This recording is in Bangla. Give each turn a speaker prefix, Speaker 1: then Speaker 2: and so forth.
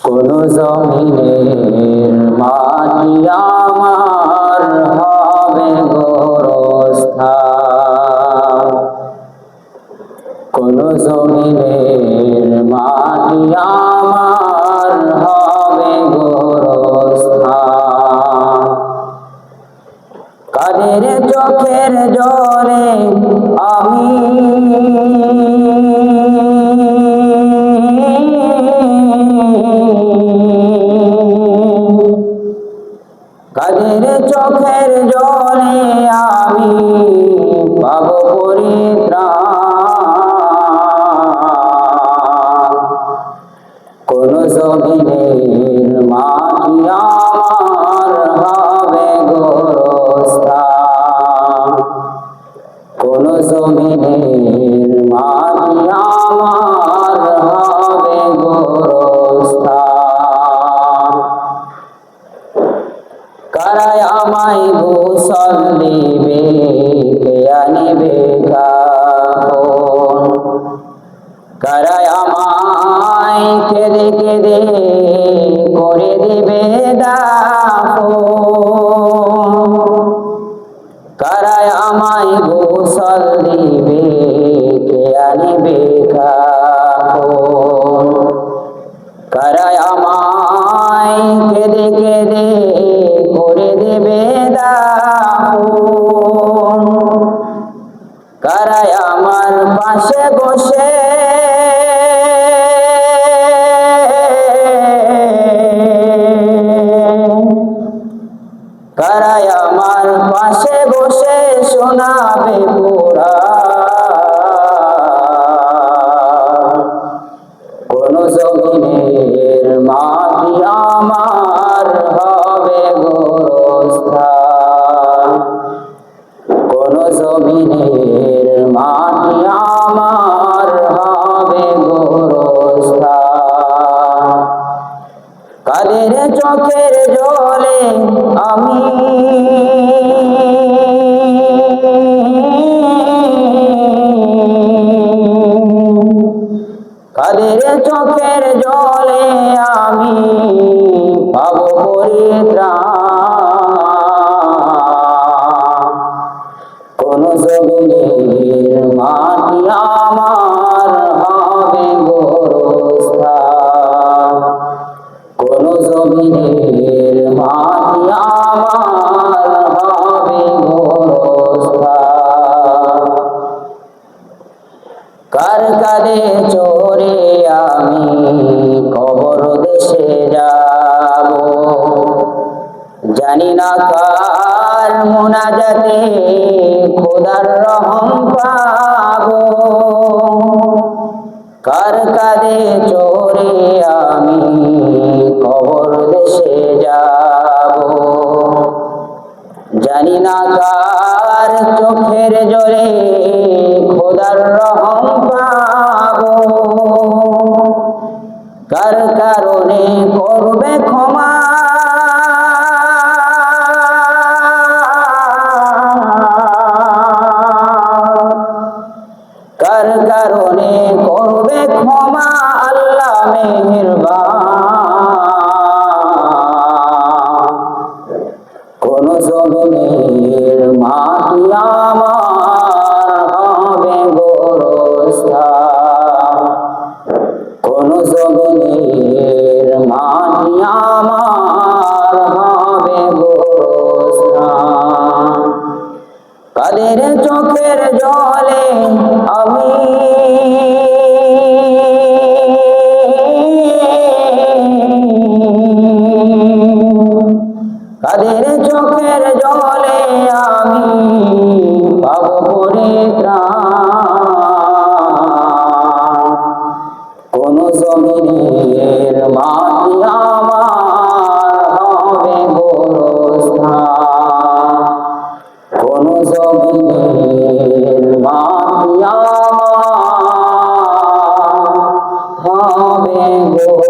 Speaker 1: কোন জমিনের মাটি আমার হবে গোরস্থান। কোন জমিনের মাটি আমার হবে গোরস্থান। কাদের চোখের জলে আমি জমিনের মাটি আমার হবে গোরস্থান কোন জমিনের মাটি আমার হবে গোরস্থান কারায় আমায় গোসল দিবে, কে আনিবে কাপন কারায় আমায় কেঁদে কেঁদে করে দিবে দাফন। কারায় আমায় গোসল দিবে, কে আনিবে কারায় আমায় কেঁদে কেঁদে, করে দেবে কারায় আমার পাশে বসে কারায় আমার পাশে বসে শোনাবে পুরা। কোন জমিনের মাটি আমার হবে গোরস্থান। কোন জমিনের মাটি আমার কাদের চোখের জলে আমি কাদের চোখের জলে আমি পাবো পরিত্রাণ। জানি না কার মোনাজাতে খোদার রহম পাবো। কার কাদে চোরে আমি কবর দেশে যাব? জানি না কার চোখের জলে খোদার রহম পাবো। কার কারণে করবে ক্ষমা করবে ক্ষমা আল্লাহ মেহেরবান। কোন জমিনের মাটি হবে কোন জমিনের মাটি হবে কাদের চোখের জলে আমি falou